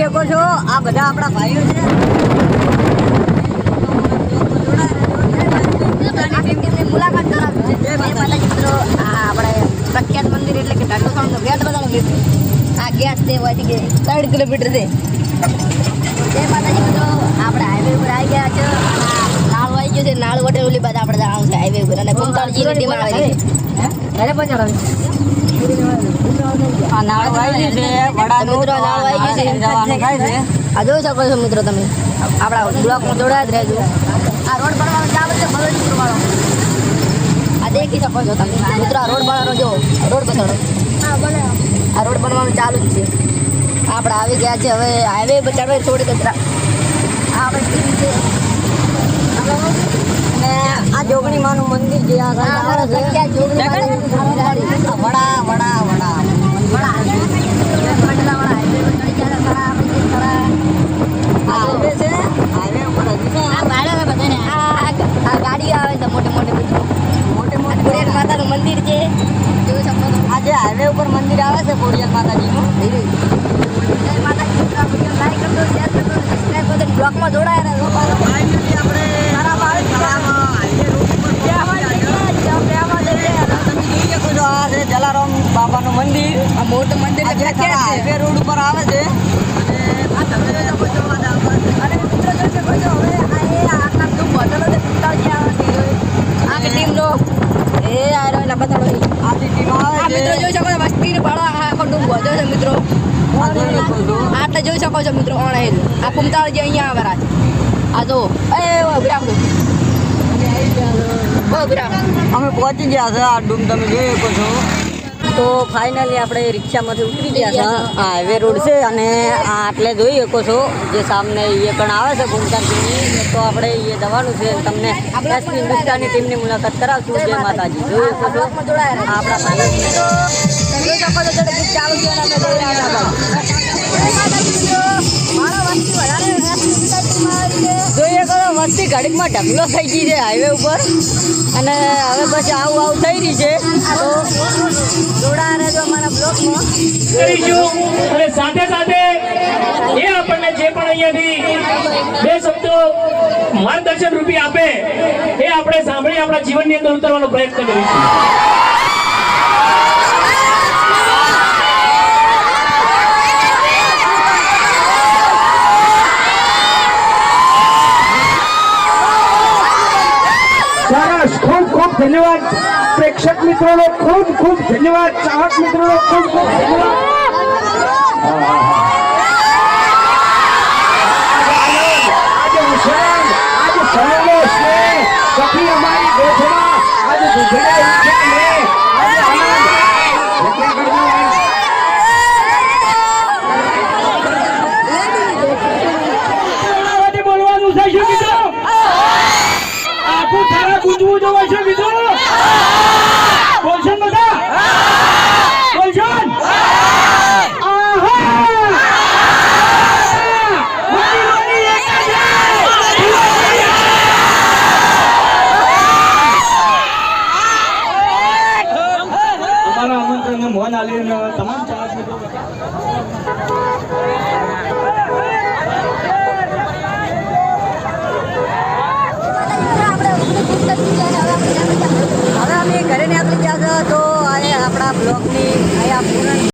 શકો છો. આ બધા આપણા ભાઈઓ છે. મુલાકાત કરાવી જય માતાજી. મિત્રો. આ આપણે પ્રખ્યાત મંદિર એટલે કે ઢાંડોસાણનો ગેટ બધાનો આ ગેટ છે હોયથી કે ત્રણ કિલોમીટર છે. જય માતાજી મિત્રો. આપણે હાઈવે ઉપર આવી ગયા છે. નાળ આવી ગયો છે. નાળ વટે ઓલી બાદ આપણે જવાનું છે હાઈવે ઉપર. અને ટીમ છે. પહોંચાડો. આ નાળું આવી ગયું છે વડાનું મિત્રો, નાળું આવી ગયું છે. જવાનું થાય છે. આ જોઈ શકો છો મિત્રો તમે. આપણા બ્લોકમાં જોડાયા જ રહેજો. આ રોડ બનાવવાનો ચાલુ છે ભગવતીપુર વાળો આ દેખી શકો છો તમે. મિત્રો આ રોડ બનાવવાનો જો રોડ બતાડો આ રોડ બનવાનું ચાલુ જ છે. આપણે આવી ગયા છે હવે હાઈવે પર થોડી કચરા આ આપણે અને આ જોગણી માનું મંદિર જે આ જોગણી માતાજીનું મંદિર છે. આ વડા વડા વડા વડા. મંડલાવાળા હાઈવે પર ચડી ગયા હતા. ખરા, આપણે જે ખરા. આ હાઈવે છે હાઈવે ઉપર હજી છે આ ભાડે બધાને આ આ ગાડી આવે છે મોટી મોટી મિત્રો મોટે મોટે ખોડિયાર માતાનું મંદિર છે જોઈ શકો છો. આ હાઈવે ઉપર મંદિર આવે છે ખોડિયાર માતાજીનું. જય માતાજી. મિત્રો આ વીડિયો લાઈક કરજો શેર કરજો સબસ્ક્રાઇબ કરજો અને બ્લોગમાં જોડાયા રહેજો ફાઇનલી આપણે આવે છે. ખરામાં હાઈવે રોડ ઉપર પહોંચી બેહવા ગયા જઈએ, જ્યાં બેહવા જઈએ. તમે જોઈ શકો છો. આ છે જલારામ બાબાનું મંદિર આ મોટું મંદિર જે ક્યાં છે હાઈવે રોડ ઉપર આવે છે અને આ તમે જોઈ શકો છો આ ડાબર. અને મિત્રો જોઈ શકો છો હવે આ એ આટલા બધું બોટલો છે પિસ્તાળીસ આવે છે આ કે ટીમનો એ આ રહ્યો બતાડો આથી ટીમ આવે આ છે મિત્રો જોઈ શકો છો મસ્તી ને ભાડો આખો ડૂબ વધ્યો છે મિત્રો. છો આટલે જોઈ શકો છો મિત્રો અણહેલ આ કુમતાળ જે અહીંયા આવે રાજ. આ જો અમે પહોંચી ગયા છે, આ ડૂમ તમે જોઈ શકો છો. તો ફાઇનલી આપણે રિક્ષામાંથી ઉતરી ગયા છે. હાઈવે રોડ છે અને આ આટલે જોઈ શકો છો. જે સામને એ પણ આવે છે ગુમતાની તો આપણે એ જવાનું છે. તમને હિન્દુસ્તાની ટીમની મુલાકાત કરાવશું. જય માતાજી. જોઈ શકો છો. આપણા જોડે વસ્તી ઘડીકમાં ઢગલો થઈ ગઈ છે હાઈવે ઉપર. અને હવે પછી આવું આવું થઈ રહી છે. તો જોડાયા રહેજો બ્લોકમાં કરીશું અને સાથે સાથે એ આપણને જે પણ અહીંયાથી બે શબ્દો માર્ગદર્શન રૂપી આપે, એ આપણે સાંભળી આપણા જીવનની અંદર ઉતરવાનો પ્રયત્ન કરીશું. સરસ ખૂબ ખૂબ ધન્યવાદ. પ્રેક્ષક મિત્રોનો ખૂબ ખૂબ ધન્યવાદ. ચાહક મિત્રોનો ખૂબ ખૂબ આમંત્રણને તમામ મિત્રો હવે અમે ઘરે નીકળી ગયા છે તો આ આપણા બ્લોગની અહીંયા પૂર્ણ